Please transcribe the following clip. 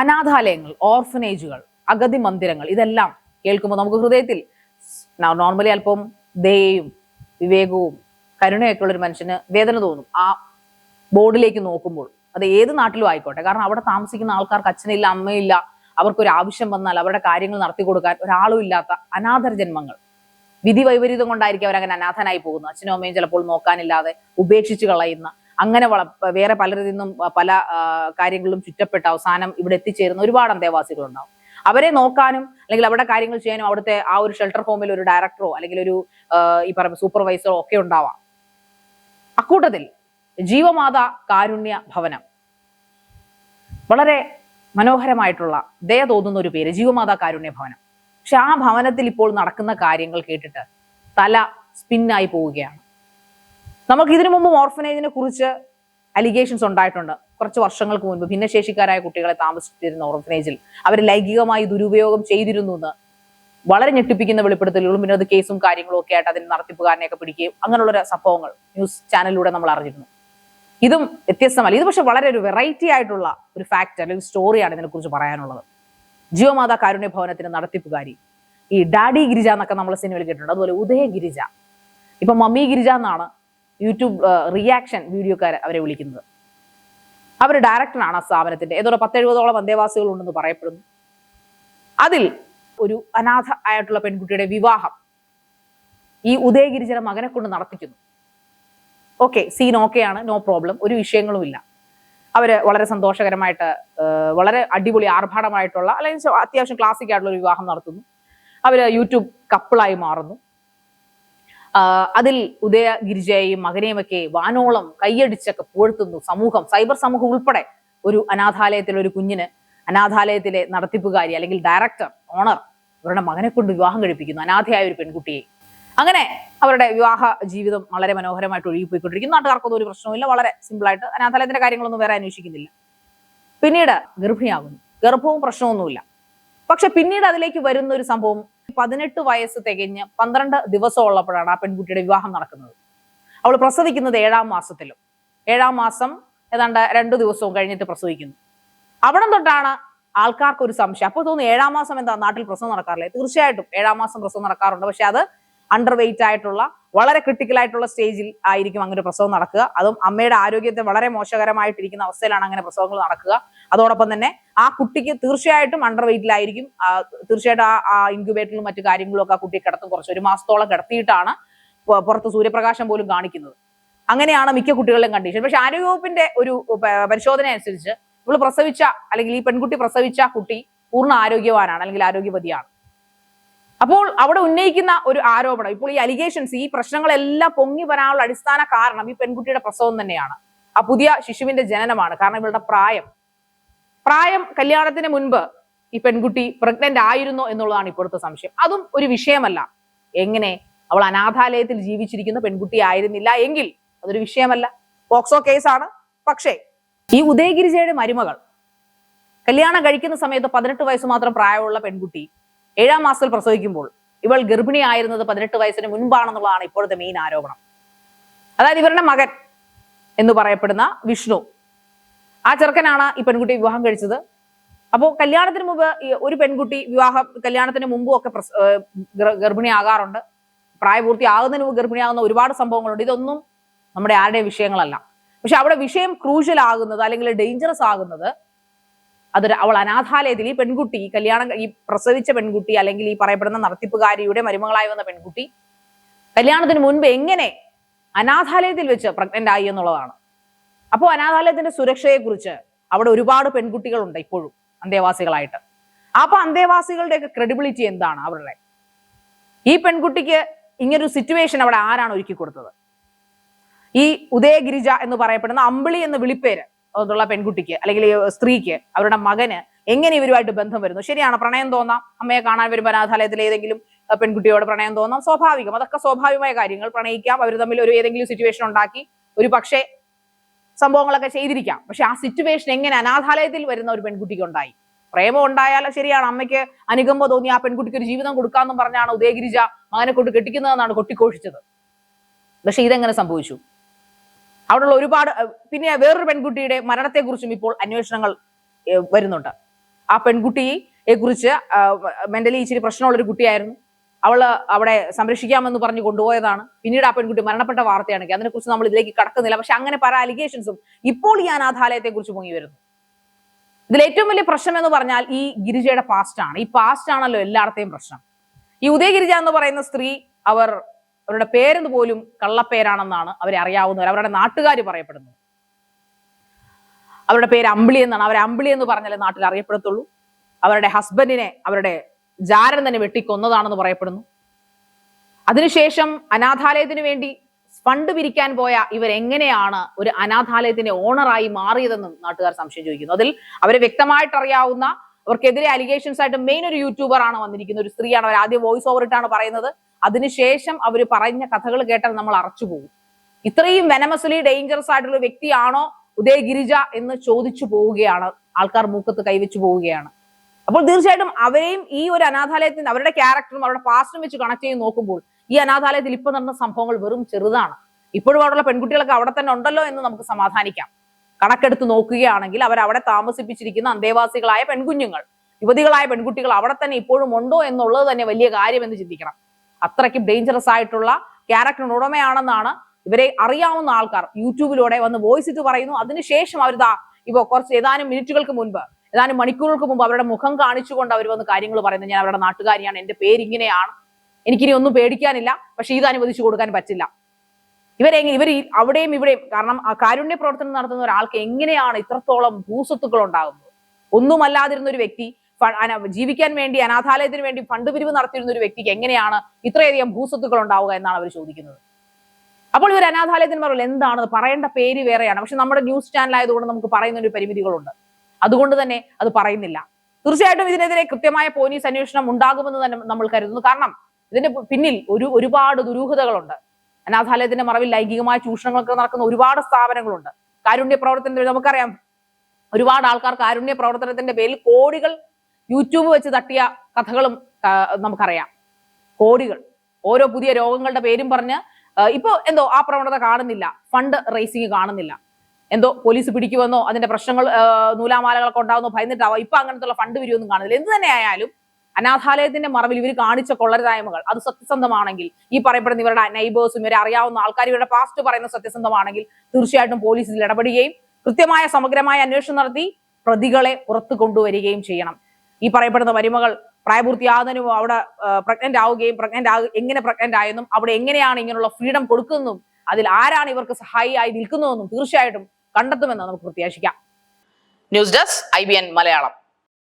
അനാഥാലയങ്ങൾ ഓർഫനേജുകൾ അഗതി മന്ദിരങ്ങൾ ഇതെല്ലാം കേൾക്കുമ്പോൾ നമുക്ക് ഹൃദയത്തിൽ നോർമലി അല്പം ദയയും വിവേകവും കരുണയൊക്കെ ഉള്ളൊരു മനുഷ്യന് വേദന തോന്നും. ആ ബോർഡിലേക്ക് നോക്കുമ്പോൾ അത് ഏത് നാട്ടിലും ആയിക്കോട്ടെ. കാരണം അവിടെ താമസിക്കുന്ന ആൾക്കാർക്ക് അച്ഛനില്ല അമ്മയില്ല അവർക്കൊരു ആവശ്യം വന്നാൽ അവരുടെ കാര്യങ്ങൾ നടത്തി കൊടുക്കാൻ ഒരാളും ഇല്ലാത്ത അനാഥർ ജന്മങ്ങൾ. വിധി വൈപരീതം കൊണ്ടായിരിക്കും അവരങ്ങനെ അനാഥനായി പോകുന്നത്. അച്ഛനും അമ്മയും ചിലപ്പോൾ നോക്കാനില്ലാതെ ഉപേക്ഷിച്ച് കളയുന്ന അങ്ങനെ വള വേറെ പലരിൽ നിന്നും പല കാര്യങ്ങളും കാര്യങ്ങളിലും ചുറ്റപ്പെട്ട് അവസാനം ഇവിടെ എത്തിച്ചേരുന്ന ഒരുപാട് അന്തേവാസികളുണ്ടാവും. അവരെ നോക്കാനും അല്ലെങ്കിൽ അവിടെ കാര്യങ്ങൾ ചെയ്യാനും അവിടുത്തെ ആ ഒരു ഷെൽട്ടർ ഹോമിൽ ഒരു ഡയറക്ടറോ അല്ലെങ്കിൽ ഒരു ഈ പറയുന്ന സൂപ്പർവൈസറോ ഒക്കെ ഉണ്ടാവാം. അക്കൂട്ടത്തിൽ ജീവമാത കാരുണ്യ ഭവനം. വളരെ മനോഹരമായിട്ടുള്ള ദയ തോന്നുന്ന ഒരു പേര് ജീവമാത കാരുണ്യ ഭവനം. പക്ഷെ ആ ഭവനത്തിൽ ഇപ്പോൾ നടക്കുന്ന കാര്യങ്ങൾ കേട്ടിട്ട് തല സ്പിന്നായി പോവുകയാണ്. നമുക്ക് ഇതിനു മുമ്പ് ഓർഫനേജിനെ കുറിച്ച് അലിഗേഷൻസ് ഉണ്ടായിട്ടുണ്ട്. കുറച്ച് വർഷങ്ങൾക്ക് മുൻപ് ഭിന്നശേഷിക്കാരായ കുട്ടികളെ താമസിച്ചിരുന്ന ഓർഫനേജിൽ അവർ ലൈംഗികമായി ദുരുപയോഗം ചെയ്തിരുന്നു എന്ന് വളരെ ഞെട്ടിപ്പിക്കുന്ന വെളിപ്പെടുത്തലുകളും പിന്നെ അത് കേസും കാര്യങ്ങളും ഒക്കെ ആയിട്ട് അതിന് നടത്തിപ്പുകാരനെയൊക്കെ പിടിക്കുകയും അങ്ങനെയുള്ള സംഭവങ്ങൾ ന്യൂസ് ചാനലിലൂടെ നമ്മൾ അറിഞ്ഞിരുന്നു. ഇതും വ്യത്യസ്തമല്ല. ഇത് പക്ഷെ വളരെ ഒരു വെറൈറ്റി ആയിട്ടുള്ള ഒരു ഫാക്ട് അല്ലെങ്കിൽ സ്റ്റോറിയാണ് ഇതിനെക്കുറിച്ച് പറയാനുള്ളത്. ജീവമാത കാരുണ്യ ഭവനത്തിന്റെ നടത്തിപ്പുകാരി ഈ ഡാഡി ഗിരിജ എന്നൊക്കെ നമ്മൾ സിനിമയിൽ കേട്ടിട്ടുണ്ട്. അതുപോലെ ഉദയ ഗിരിജ ഇപ്പൊ മമ്മി ഗിരിജ എന്നാണ് യൂട്യൂബ് റിയാക്ഷൻ വീഡിയോക്കാർ അവരെ വിളിക്കുന്നത്. അവർ ഡയറക്ടറാണ് ആ സ്ഥാപനത്തിന്റെ. ഏതോ പത്തെഴുപതോളം അന്തേവാസികൾ ഉണ്ടെന്ന് പറയപ്പെടുന്നു. അതിൽ ഒരു അനാഥ ആയിട്ടുള്ള പെൺകുട്ടിയുടെ വിവാഹം ഈ ഉദയഗിരിജന മകനെ കൊണ്ട് നടത്തിക്കുന്നു. ഓക്കെ സീൻ ഓക്കെയാണ് നോ പ്രോബ്ലം ഒരു വിഷയങ്ങളുമില്ല അവർ വളരെ സന്തോഷകരമായിട്ട് വളരെ അടിപൊളി ആർഭാടമായിട്ടുള്ള അല്ലെങ്കിൽ അത്യാവശ്യം ക്ലാസിക് ആയിട്ടുള്ള ഒരു വിവാഹം നടത്തുന്നു. അവർ യൂട്യൂബ് കപ്പിളായി മാറുന്നു. അതിൽ ഉദയ ഗിരിജയെയും മകനെയുമൊക്കെ വാനോളം കൈയടിച്ചൊക്കെ പുകഴ്ത്തുന്നു സമൂഹം. സൈബർ സമൂഹം ഉൾപ്പെടെ ഒരു അനാഥാലയത്തിലെ ഒരു കുഞ്ഞിന് അനാഥാലയത്തിലെ നടത്തിപ്പുകാരി അല്ലെങ്കിൽ ഡയറക്ടർ ഓണർ അവരുടെ മകനെ കൊണ്ട് വിവാഹം കഴിപ്പിക്കുന്നു. അനാഥയായ ഒരു പെൺകുട്ടിയെ. അങ്ങനെ അവരുടെ വിവാഹ ജീവിതം വളരെ മനോഹരമായിട്ട് ഒഴുകിപ്പോയിക്കൊണ്ടിരിക്കുന്നു. നാട്ടുകാർക്കൊന്നും ഒരു പ്രശ്നവുമില്ല. വളരെ സിമ്പിളായിട്ട് അനാഥാലയത്തിന്റെ കാര്യങ്ങളൊന്നും വേറെ അന്വേഷിക്കുന്നില്ല. പിന്നീട് ഗർഭിണിയാകുന്നു. ഗർഭവും പ്രശ്നമൊന്നുമില്ല. പക്ഷെ പിന്നീട് അതിലേക്ക് വരുന്ന ഒരു സംഭവം പതിനെട്ട് വയസ്സ് തികഞ്ഞ് പന്ത്രണ്ട് ദിവസം ഉള്ളപ്പോഴാണ് ആ പെൺകുട്ടിയുടെ വിവാഹം നടക്കുന്നത്. അവൾ പ്രസവിക്കുന്നത് ഏഴാം മാസത്തിലും. ഏഴാം മാസം ഏതാണ്ട് രണ്ടു ദിവസവും കഴിഞ്ഞിട്ട് പ്രസവിക്കുന്നു. അവിടെ തൊട്ടാണ് ആൾക്കാർക്ക് ഒരു സംശയം. അപ്പോൾ തോന്നുന്നു ഏഴാം മാസം എന്താ നാട്ടിൽ പ്രസവം നടക്കാറില്ലേ? തീർച്ചയായിട്ടും ഏഴാം മാസം പ്രസവം നടക്കാറുണ്ട്. പക്ഷെ അത് അണ്ടർ വെയിറ്റ് ആയിട്ടുള്ള വളരെ ക്രിട്ടിക്കൽ ആയിട്ടുള്ള സ്റ്റേജിൽ ആയിരിക്കും അങ്ങനെ ഒരു പ്രസവം നടക്കുക. അതും അമ്മയുടെ ആരോഗ്യത്തെ വളരെ മോശകരമായിട്ടിരിക്കുന്ന അവസ്ഥയിലാണ് അങ്ങനെ പ്രസവങ്ങൾ നടക്കുക. അതോടൊപ്പം തന്നെ ആ കുട്ടിക്ക് തീർച്ചയായിട്ടും അണ്ടർ വെയിറ്റിലായിരിക്കും തീർച്ചയായിട്ടും ആ ഇൻക്യുബേറ്ററിലും മറ്റു കാര്യങ്ങളും ഒക്കെ ആ കുട്ടിയെ കിടത്തും. കുറച്ച് ഒരു മാസത്തോളം കിടത്തിയിട്ടാണ് പുറത്ത് സൂര്യപ്രകാശം പോലും കാണിക്കുന്നത്. അങ്ങനെയാണ് മിക്ക കുട്ടികളുടെയും കണ്ടീഷൻ പക്ഷെ ആരോഗ്യവകുപ്പിന്റെ ഒരു പരിശോധന അനുസരിച്ച് ഇവൾ പ്രസവിച്ച അല്ലെങ്കിൽ ഈ പെൺകുട്ടി പ്രസവിച്ച കുട്ടി പൂർണ ആരോഗ്യവാനാണ് അല്ലെങ്കിൽ ആരോഗ്യവതിയാണ്. അപ്പോൾ അവിടെ ഉന്നയിക്കുന്ന ഒരു ആരോപണം ഇപ്പോൾ ഈ അലിഗേഷൻസ് ഈ പ്രശ്നങ്ങളെല്ലാം പൊങ്ങി വരാനുള്ള അടിസ്ഥാന കാരണം ഈ പെൺകുട്ടിയുടെ പ്രസവം തന്നെയാണ്. ആ പുതിയ ശിശുവിന്റെ ജനനമാണ്. കാരണം ഇവളുടെ പ്രായം. പ്രായം കല്യാണത്തിന് മുൻപ് ഈ പെൺകുട്ടി പ്രഗ്നന്റ് ആയിരുന്നോ എന്നുള്ളതാണ് ഇപ്പോഴത്തെ സംശയം. അതും ഒരു വിഷയമല്ല. എങ്ങനെ അവൾ അനാഥാലയത്തിൽ ജീവിച്ചിരിക്കുന്ന പെൺകുട്ടി ആയിരുന്നില്ല എങ്കിൽ അതൊരു വിഷയമല്ല. പോക്സോ കേസാണ്. പക്ഷേ ഈ ഉദയഗിരിജയുടെ മരുമകൾ കല്യാണം കഴിക്കുന്ന സമയത്ത് പതിനെട്ട് വയസ്സ് മാത്രം പ്രായമുള്ള പെൺകുട്ടി ഏഴാം മാസത്തിൽ പ്രസവിക്കുമ്പോൾ ഇവൾ ഗർഭിണിയായിരുന്നത് പതിനെട്ട് വയസ്സിന് മുൻപാണെന്നുള്ളതാണ് ഇപ്പോഴത്തെ മെയിൻ ആരോപണം. അതായത് ഇവരുടെ മകൻ എന്ന് പറയപ്പെടുന്ന വിഷ്ണു. ആ ചെറുക്കനാണ് ഈ പെൺകുട്ടി വിവാഹം കഴിച്ചത്. അപ്പോൾ കല്യാണത്തിന് മുമ്പ് ഒരു പെൺകുട്ടി വിവാഹം കല്യാണത്തിന് മുമ്പും ഒക്കെ ഗർഭിണി ആകാറുണ്ട് പ്രായപൂർത്തി ഗർഭിണിയാകാറുണ്ട്. പ്രായപൂർത്തിയാകുന്നതിന് മുമ്പ് ഗർഭിണിയാകുന്ന ഒരുപാട് സംഭവങ്ങളുണ്ട്. ഇതൊന്നും നമ്മുടെ ആരുടെ വിഷയങ്ങളല്ല. പക്ഷെ അവിടെ വിഷയം ക്രൂഷ്യൽ ആകുന്നത് അല്ലെങ്കിൽ ഡേഞ്ചറസ് ആകുന്നത് അതൊരു അവൾ അനാഥാലയത്തിൽ ഈ പെൺകുട്ടി കല്യാണം ഈ പ്രസവിച്ച പെൺകുട്ടി അല്ലെങ്കിൽ ഈ പറയപ്പെടുന്ന നടത്തിപ്പുകാരിയുടെ മരുമകളായി വന്ന പെൺകുട്ടി കല്യാണത്തിന് മുൻപ് എങ്ങനെ അനാഥാലയത്തിൽ വെച്ച് പ്രഗ്നന്റ് ആയി എന്നുള്ളതാണ്. അപ്പോൾ അനാഥാലയത്തിന്റെ സുരക്ഷയെക്കുറിച്ച് അവിടെ ഒരുപാട് പെൺകുട്ടികളുണ്ട് ഇപ്പോഴും അന്തേവാസികളായിട്ട്. അപ്പൊ അന്തേവാസികളുടെയൊക്കെ ക്രെഡിബിലിറ്റി എന്താണ് അവരുടെ? ഈ പെൺകുട്ടിക്ക് ഇങ്ങനൊരു സിറ്റുവേഷൻ അവിടെ ആരാണ് ഒരുക്കി കൊടുത്തത് ഈ ഉദയഗിരിജ എന്ന് പറയപ്പെടുന്ന അമ്പിളി എന്ന വിളിപ്പേര് ഉള്ള പെൺകുട്ടിക്ക് അല്ലെങ്കിൽ സ്ത്രീക്ക് അവരുടെ മകന് എങ്ങനെ ഇവരുമായിട്ട് ബന്ധം വരുന്നു? ശരിയാണ്? പ്രണയം തോന്നാം. അമ്മയെ കാണാൻ വരുമ്പോൾ അനാഥാലയത്തിൽ ഏതെങ്കിലും പെൺകുട്ടിയോട് പ്രണയം തോന്നാം. സ്വാഭാവികം. അതൊക്കെ സ്വാഭാവികമായ കാര്യങ്ങൾ. പ്രണയിക്കാം. അവർ തമ്മിൽ ഒരു ഏതെങ്കിലും സിറ്റുവേഷൻ ഉണ്ടാക്കി ഒരു പക്ഷേ സംഭവങ്ങളൊക്കെ ചെയ്തിരിക്കാം. പക്ഷെ ആ സിറ്റുവേഷൻ എങ്ങനെ അനാഥാലയത്തിൽ വരുന്ന ഒരു പെൺകുട്ടിക്ക് ഉണ്ടായി? പ്രേമം ഉണ്ടായാലും ശരിയാണ്. അമ്മയ്ക്ക് അനുകമ്പ തോന്നി ആ പെൺകുട്ടിക്ക് ഒരു ജീവിതം കൊടുക്കാമെന്നും പറഞ്ഞാണ് ഉദയഗിരിജ മകനെ കൊണ്ട് കെട്ടിക്കുന്നതെന്നാണ് കൊട്ടിക്കോഷിച്ചത് പക്ഷെ ഇതെങ്ങനെ സംഭവിച്ചു? അവിടെയുള്ള ഒരുപാട് പിന്നെ വേറൊരു പെൺകുട്ടിയുടെ മരണത്തെക്കുറിച്ചും ഇപ്പോൾ അന്വേഷണങ്ങൾ വരുന്നുണ്ട്. ആ പെൺകുട്ടിയെ കുറിച്ച് മെന്റലി ഇച്ചിരി പ്രശ്നമുള്ള ഒരു കുട്ടിയായിരുന്നു. അവൾ അവിടെ സംരക്ഷിക്കാമെന്ന് പറഞ്ഞ് കൊണ്ടുപോയതാണ്. പിന്നീട് ആ പെൺകുട്ടി മരണപ്പെട്ട വാർത്തയാണ്. അതിനെക്കുറിച്ച് നമ്മൾ ഇതിലേക്ക് കടക്കുന്നില്ല. പക്ഷെ അങ്ങനെ പല അലിഗേഷൻസും ഇപ്പോൾ ഈ അനാഥാലയത്തെ കുറിച്ച് പൊങ്ങി വരുന്നു. ഇതിൽ ഏറ്റവും വലിയ പ്രശ്നം എന്ന് പറഞ്ഞാൽ ഈ ഗിരിജയുടെ പാസ്റ്റ് ആണ്. ഈ പാസ്റ്റ് ആണല്ലോ എല്ലായിടത്തെയും പ്രശ്നം. ഈ ഉദയഗിരിജ എന്ന് പറയുന്ന സ്ത്രീ അവർ അവരുടെ പേരെന്ന് പോലും കള്ളപ്പേരാണെന്നാണ് അവരെ അറിയാവുന്നവർ അവരുടെ നാട്ടുകാർ പറയപ്പെടുന്നത്. അവരുടെ പേര് അമ്പിളി എന്നാണ്. അവർ അമ്പിളി എന്ന് പറഞ്ഞാലേ നാട്ടിൽ അറിയപ്പെടത്തുള്ളൂ. അവരുടെ ഹസ്ബൻഡിനെ അവരുടെ ജാരൻ തന്നെ വെട്ടിക്കൊന്നതാണെന്ന് പറയപ്പെടുന്നു. അതിനുശേഷം അനാഥാലയത്തിന് വേണ്ടി ഫണ്ട് പിരിക്കാൻ പോയ ഇവർ എങ്ങനെയാണ് ഒരു അനാഥാലയത്തിന്റെ ഓണറായി മാറിയതെന്നും നാട്ടുകാർ സംശയം ചോദിക്കുന്നു. അതിൽ അവരെ വ്യക്തമായിട്ട് അറിയാവുന്ന അവർക്കെതിരെ അലിഗേഷൻസ് ആയിട്ട് മെയിൻ ഒരു യൂട്യൂബർ ആണ് വന്നിരിക്കുന്നത്. ഒരു സ്ത്രീയാണ്. അവർ ആദ്യം വോയിസ് ഓവർ ഇട്ടാണ് പറയുന്നത്. അതിനുശേഷം അവർ പറഞ്ഞ കഥകൾ കേട്ടാൽ നമ്മൾ അറച്ചു പോകും. ഇത്രയും വെനമസലി ഡേഞ്ചറസ് ആയിട്ടുള്ള വ്യക്തിയാണോ ഉദയ ഗിരിജ എന്ന് ചോദിച്ചു പോവുകയാണ്. ആൾക്കാർ മൂക്കത്ത് കൈവച്ചു പോവുകയാണ്. അപ്പോൾ തീർച്ചയായിട്ടും അവരെയും ഈ ഒരു അനാഥാലയത്തിൽ അവരുടെ ക്യാരക്ടറും അവരുടെ പാസ്റ്റും വെച്ച് കണക്ട് ചെയ്ത് നോക്കുമ്പോൾ ഈ അനാഥാലയത്തിൽ ഇപ്പൊ നടന്ന സംഭവങ്ങൾ വെറും ചെറുതാണ്. ഇപ്പോഴും അവിടെയുള്ള പെൺകുട്ടികളൊക്കെ അവിടെ തന്നെ ഉണ്ടല്ലോ എന്ന് നമുക്ക് സമാധാനിക്കാം. കണക്കെടുത്ത് നോക്കുകയാണെങ്കിൽ അവർ അവിടെ താമസിപ്പിച്ചിരിക്കുന്ന അന്തേവാസികളായ പെൺകുഞ്ഞുങ്ങൾ യുവതികളായ പെൺകുട്ടികൾ അവിടെ തന്നെ ഇപ്പോഴും ഉണ്ടോ എന്നുള്ളത് തന്നെ വലിയ കാര്യമെന്ന് ചിന്തിക്കണം. അത്രയ്ക്കും ഡേഞ്ചറസ് ആയിട്ടുള്ള ക്യാരക്ടറിന് ഉടമയാണെന്നാണ് ഇവരെ അറിയാവുന്ന ആൾക്കാർ. യൂട്യൂബിലൂടെ വന്ന് വോയിസ് ഇട്ട് പറയുന്നു. അതിനുശേഷം അവർ ഇപ്പോൾ കുറച്ച് ഏതാനും മിനിറ്റുകൾക്ക് മുൻപ് ഏതാനും മണിക്കൂറുകൾക്ക് മുമ്പ് അവരുടെ മുഖം കാണിച്ചുകൊണ്ട് അവർ വന്ന് കാര്യങ്ങൾ പറയുന്നത് ഞാൻ അവരുടെ നാട്ടുകാരിയാണ്. എന്റെ പേര് ഇങ്ങനെയാണ് എനിക്കിനി ഒന്നും പേടിക്കാനില്ല. പക്ഷെ ഇത് അനുവദിച്ചു കൊടുക്കാൻ പറ്റില്ല. ഇവരെങ്ങനെ ഇവർ അവിടെയും ഇവിടെയും കാരണം ആ കാരുണ്യ പ്രവർത്തനം നടത്തുന്ന ഒരാൾക്ക് എങ്ങനെയാണ് ഇത്രത്തോളം ഭൂസ്വത്തുക്കൾ ഉണ്ടാകുന്നത്? ഒന്നുമല്ലാതിരുന്ന ഒരു വ്യക്തി ജീവിക്കാൻ വേണ്ടി അനാഥാലയത്തിന് വേണ്ടി ഫണ്ട് പിരിവ് നടത്തിയിരുന്ന ഒരു വ്യക്തിക്ക് എങ്ങനെയാണ് ഇത്രയധികം ഭൂസ്വത്തുക്കൾ ഉണ്ടാവുക എന്നാണ് അവർ ചോദിക്കുന്നത്. അപ്പോൾ ഇവർ അനാഥാലയത്തിന് പറയുന്നത് എന്താണ്? പറയേണ്ട പേര് വേറെയാണ്. പക്ഷെ നമ്മുടെ ന്യൂസ് ചാനൽ ആയതുകൊണ്ട് നമുക്ക് പറയുന്ന ഒരു പരിമിതികളുണ്ട്. അതുകൊണ്ട് തന്നെ അത് പറയുന്നില്ല. തീർച്ചയായിട്ടും ഇതിനെതിരെ കൃത്യമായ പോലീസ് അന്വേഷണം ഉണ്ടാകുമെന്ന് തന്നെ നമ്മൾ കരുതുന്നു. കാരണം ഇതിന്റെ പിന്നിൽ ഒരു ഒരുപാട് ദുരൂഹതകളുണ്ട്. അനാഥാലയത്തിന്റെ മറവിൽ ലൈംഗികമായ ചൂഷണങ്ങളൊക്കെ നടക്കുന്ന ഒരുപാട് സ്ഥാപനങ്ങളുണ്ട്. കാരുണ്യ പ്രവർത്തനത്തിന് നമുക്കറിയാം. ഒരുപാട് ആൾക്കാർ കാരുണ്യ പ്രവർത്തനത്തിന്റെ പേരിൽ കോടികൾ യൂട്യൂബ് വെച്ച് തട്ടിയ കഥകളും നമുക്കറിയാം. കോടികൾ. ഓരോ പുതിയ രോഗങ്ങളുടെ പേരും പറഞ്ഞ് ഇപ്പൊ എന്തോ ആ പ്രവണത കാണുന്നില്ല. ഫണ്ട് റേസിംഗ് കാണുന്നില്ല. എന്തോ പോലീസ് പിടിക്കുമെന്നോ അതിന്റെ പ്രശ്നങ്ങൾ നൂലാമാലകളൊക്കെ ഉണ്ടാവുന്നോ ഭയന്നിട്ടാവാം. ഇപ്പൊ അങ്ങനത്തെ ഫണ്ട് പിരിവൊന്നും കാണുന്നില്ല. എന്ത് തന്നെ ആയാലും അനാഥാലയത്തിന്റെ മറവിൽ ഇവർ കാണിച്ച കൊള്ളരുതായ്മകൾ. അത് സത്യസന്ധമാണെങ്കിൽ ഈ പറയപ്പെടുന്ന ഇവരുടെ നൈബേഴ്സും ഇവരെ അറിയാവുന്ന ആൾക്കാർ ഇവരുടെ പാസ്റ്റ് പറയുന്ന സത്യസന്ധമാണെങ്കിൽ തീർച്ചയായിട്ടും പോലീസ് ഇതിൽ ഇടപെടുകയും കൃത്യമായ സമഗ്രമായ അന്വേഷണം നടത്തി പ്രതികളെ പുറത്തു കൊണ്ടുവരികയും ചെയ്യണം. ഈ പറയപ്പെടുന്ന മരുമകൾ പ്രായപൂർത്തിയാകുന്നതിനും അവിടെ പ്രഗ്നന്റ് ആവുകയും പ്രഗ്നന്റ് ആകും എങ്ങനെ പ്രഗ്നന്റ് ആയെന്നും അവിടെ എങ്ങനെയാണ് ഇങ്ങനെയുള്ള ഫ്രീഡം കൊടുക്കുന്നതും അതിൽ ആരാണ് ഇവർക്ക് സഹായിയായി നിൽക്കുന്നതെന്നും തീർച്ചയായിട്ടും കണ്ടെത്തുമെന്ന് നമുക്ക് പ്രത്യാശിക്കാം. News desk I Malayalam.